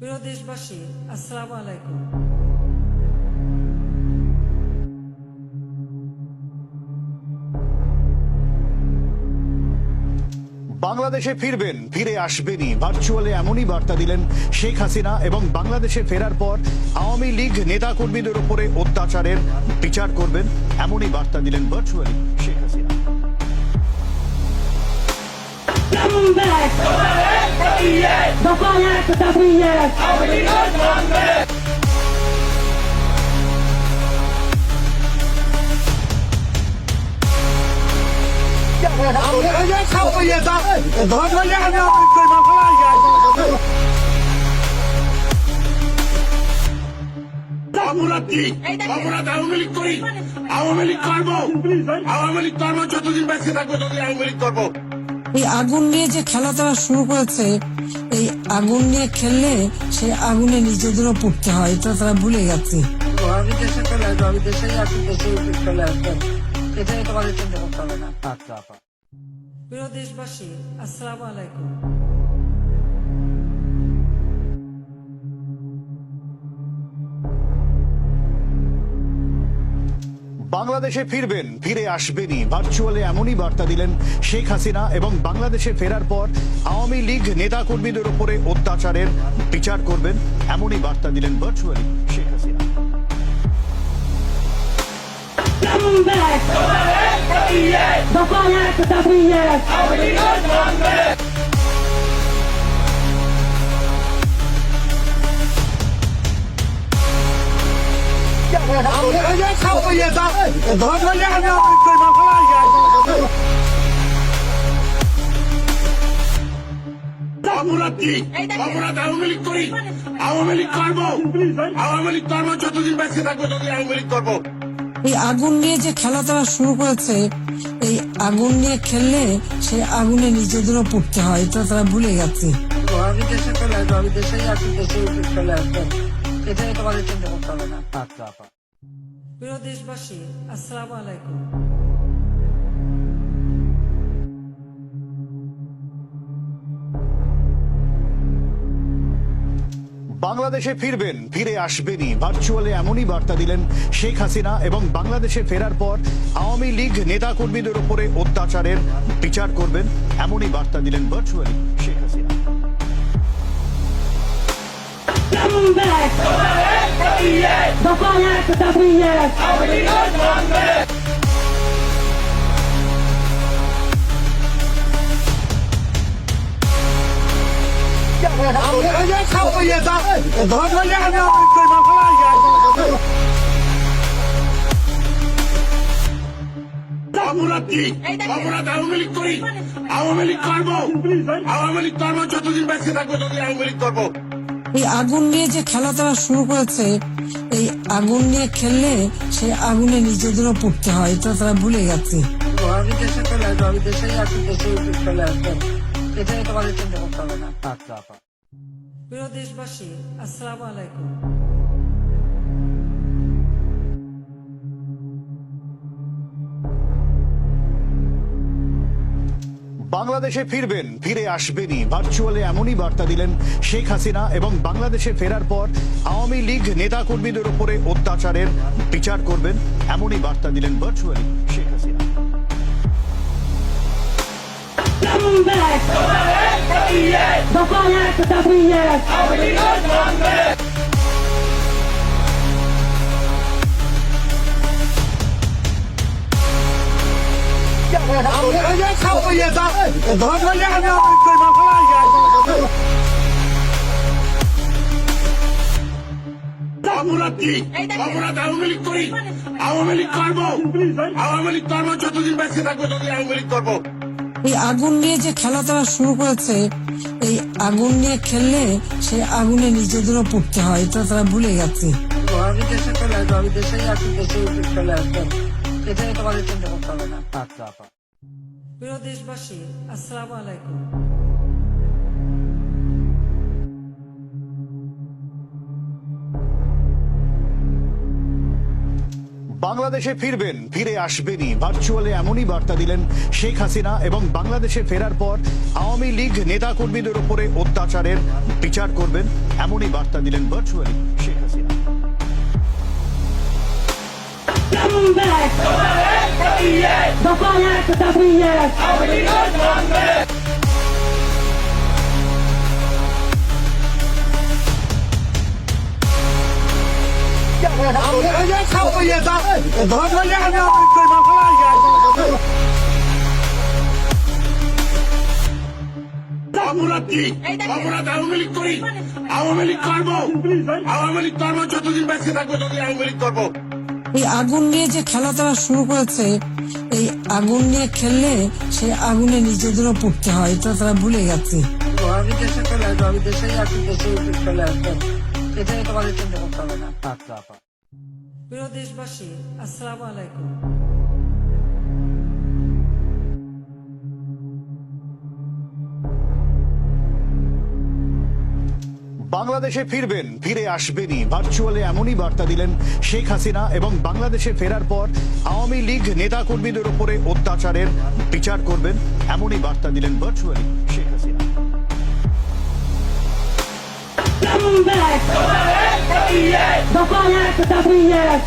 প্রিয় দেশবাসী, আসসালামু আলাইকুম। বাংলাদেশে ফিরবেন, ফিরে আসবেনই। ভার্চুয়ালে এমনই বার্তা দিলেন শেখ হাসিনা এবং বাংলাদেশে ফেরার পর আওয়ামী লীগ নেতাকর্মীদের উপরে অত্যাচারের বিচার করবেন, এমনই বার্তা দিলেন virtually Sheikh Hasina. Come back! Defiant Defiant! আমরা কি আমরা আওয়ামী লীগ করি আওয়ামী লীগ করব আওয়ামী লীগ করব যতদিন বেঁচে থাকব ততদিন আওয়ামী লীগ করব এই আগুন নিয়ে যে খেলা তারা শুরু করেছে এই আগুন নিয়ে খেললে সে আগুনে নিজেদেরও পড়তে হয় এটা তারা ভুলে গেছে। আমি দেশে চলে আসব আমি দেশেই আছি দেশে চলে আসব এটাই তোমাদের চিন্তা করতে হবে না প্রিয় দেশবাসী আসসালামু আলাইকুম। বাংলাদেশে ফিরবেন, ফিরে আসবেনই ভার্চুয়ালে এমনই বার্তা দিলেন শেখ হাসিনা এবং বাংলাদেশে ফেরার পর আওয়ামী লীগ নেতাকর্মীদের উপরে অত্যাচারের বিচার করবেন, এমনই বার্তা দিলেন virtually Sheikh Hasina Come back! Defiant Defiant! Awami League করি। আওয়ামী লীগ করব। আওয়ামী লীগ করব যতদিন বেঁচে থাকব ততদিন আওয়ামী লীগ করব। এই আগুন নিয়ে যে খেলা তারা শুরু করেছে এই আগুন নিয়ে খেললে সে আগুনে নিজেদেরও পড়তে হয় এটা তারা ভুলে গেছে। আমি দেশে চলে আসব আমি দেশেই আছি দেশেই চলে আসব। এটাই তোমাদের চিন্তা করতে হবে না। প্রিয় দেশবাসী, আসসালামু আলাইকুম। বাংলাদেশে ফিরবেন, ফিরে আসবেনই। ভার্চুয়ালে এমনই বার্তা দিলেন শেখ হাসিনা এবং বাংলাদেশে ফেরার পর আওয়ামী লীগ নেতাকর্মীদের উপরে অত্যাচারের বিচার করবেন, এমনই বার্তা দিলেন virtually Sheikh Hasina. Come back! Defiant Defiant! আমরা কি আমরা আওয়ামী লীগ করি আওয়ামী লীগ করব আওয়ামী লীগ করব যতদিন বেঁচে থাকব ততদিন আওয়ামী লীগ করব এই আগুন নিয়ে যে খেলা তারা শুরু করেছে এই আগুন নিয়ে খেললে সেই আগুনে নিজেদেরও পড়তে হয় এটা তারা ভুলে গেছে। আমি দেশে চলে আসব আমি দেশেই আছি দেশেই চলে আসব এটাই তোমাদের চিন্তা করতে হবে না প্রিয় দেশবাসী আসসালামু আলাইকুম। বাংলাদেশে ফিরবেন ফিরে আসবেনই ভার্চুয়ালে এমনই বার্তা দিলেন শেখ হাসিনা এবং বাংলাদেশে ফেরার পর আওয়ামী লীগ নেতাকর্মীদের উপরে অত্যাচারের বিচার করবেন এমনই বার্তা দিলেন virtually Sheikh Hasina Come back! Defiant Awami League করি আওয়ামী লীগ করব আওয়ামী লীগ করব যতদিন বেঁচে থাকব ততদিন আওয়ামী লীগ করব এই আগুন নিয়ে যে খেলা তারা শুরু করেছে এই আগুন নিয়ে খেললে সেই আগুনে নিজেদেরও পড়তে হয় এটা তারা ভুলে গেছে। আমি দেশে চলে আসব আমি দেশেই চলে আসব। এটাই তোমাদের চিন্তা করতে হবে না। প্রিয় দেশবাসী, আসসালামু আলাইকুম। বাংলাদেশে ফিরবেন, ফিরে আসবেনই। ভার্চুয়ালে এমনই বার্তা দিলেন শেখ হাসিনা এবং বাংলাদেশে ফেরার পর আওয়ামী লীগ নেতাকর্মীদের উপরে অত্যাচারের বিচার করবেন, এমনই বার্তা দিলেন virtually Sheikh Hasina. Come back! দফা এক দাবি এক অপরাধ কি অপরাধ আওয়ামী লীগ করি আওয়ামী লীগ করব আওয়ামী লীগ করব? যতদিন বেঁচে থাকব ততদিন আওয়ামী লীগ করব। এই আগুন নিয়ে যে খেলা তারা শুরু করেছে এই আগুন নিয়ে খেললে সেই আগুনে নিজেদেরও পড়তে হয় এটা তারা ভুলে গেছে। আমি দেশে চলে আসব আমি দেশেই আছি দেশে চলে আসব এটাই তোমাদের চিন্তা করতে হবে না প্রিয় দেশবাসী আসসালামু আলাইকুম। বাংলাদেশে ফিরবেন ফিরে আসবেনই ভার্চুয়ালে এমনই বার্তা দিলেন শেখ হাসিনা এবং বাংলাদেশে ফেরার পর আওয়ামী লীগ নেতাকর্মীদের উপরে অত্যাচারের বিচার করবেন এমনই বার্তা দিলেন virtually Sheikh Hasina Come back! দফা এক দাবি এক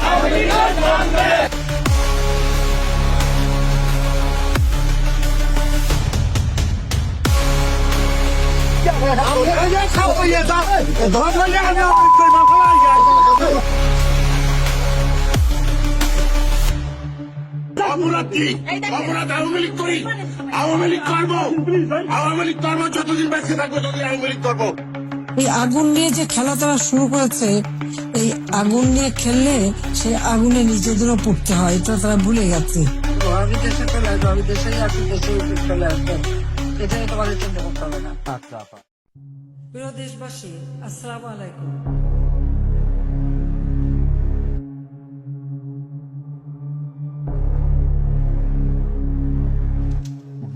এই আগুন নিয়ে যে খেলা তারা শুরু করেছে, এই আগুন নিয়ে খেললে সেই আগুনে নিজেদেরও পড়তে হয়, এটা তারা ভুলে গেছে। আমি দেশে চলে আসব আমি দেশেই দেশে এটাই তোমাদের চিন্তা করতে হবে না প্রিয় দেশবাসী, আসসালামু আলাইকুম।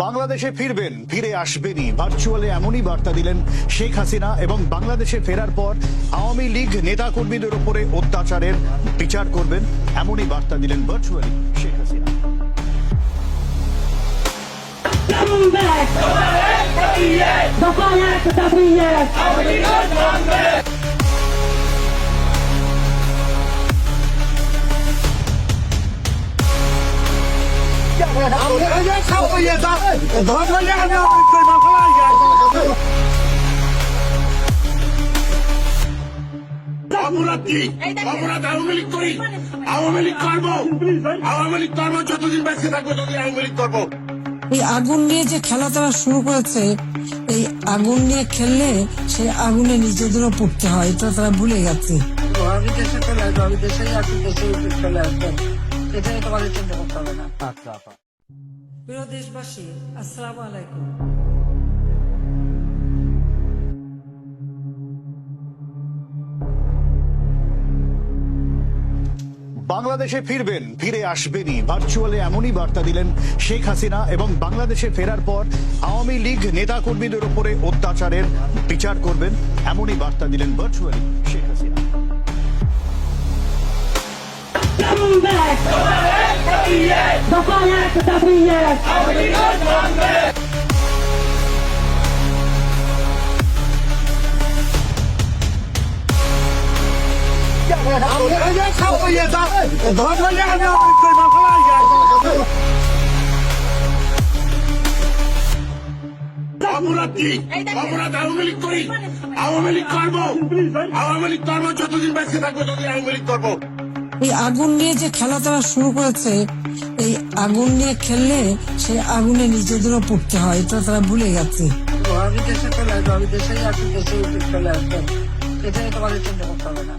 বাংলাদেশে ফিরবেন, ফিরে আসবেনই। ভার্চুয়ালে এমনই বার্তা দিলেন শেখ হাসিনা এবং বাংলাদেশে ফেরার পর আওয়ামী লীগ নেতাকর্মীদের উপরে অত্যাচারের বিচার করবেন, এমনই বার্তা দিলেন virtually Sheikh Hasina. Come back! দফা এক দাবি এক অপরাধ কি অপরাধ আওয়ামী লীগ করি আওয়ামী লীগ করব আওয়ামী লীগ করব যতদিন বেঁচে থাকব ততদিন আওয়ামী লীগ করব এই আগুন নিয়ে যে খেলা তারা শুরু করেছে এই আগুন নিয়ে খেললে সেই আগুনে নিজেদেরও পড়তে হয় এটা তারা ভুলে গেছে। আমি দেশে চলে আসব আমি দেশেই আছি দেশে চলে আসব এটাই তোমাদের চিন্তা করতে হবে না। প্রিয় দেশবাসী আসসালামু আলাইকুম। বাংলাদেশে ফিরবেন ফিরে আসবেনই ভার্চুয়ালে এমনই বার্তা দিলেন শেখ হাসিনা এবং বাংলাদেশে ফেরার পর আওয়ামী লীগ নেতাকর্মীদের উপরে অত্যাচারের বিচার করবেন এমনই বার্তা দিলেন virtually Sheikh Hasina Come back! দফা এক দাবি এক অপরাধ কি অপরাধ আওয়ামী লীগ করি আওয়ামী লীগ করব আওয়ামী লীগ করব যতদিন বেঁচে থাকব ততদিন আওয়ামী লীগ করব এই আগুন নিয়ে যে খেলা তারা শুরু করেছে এই আগুন নিয়ে খেললে সেই আগুনে নিজেদেরও পড়তে হয় এটা তারা ভুলে গেছে। আমি দেশে চলে আসব আমি দেশেই দেশে চলে আসব। এটাই তোমাদের চিন্তা করতে হবে না।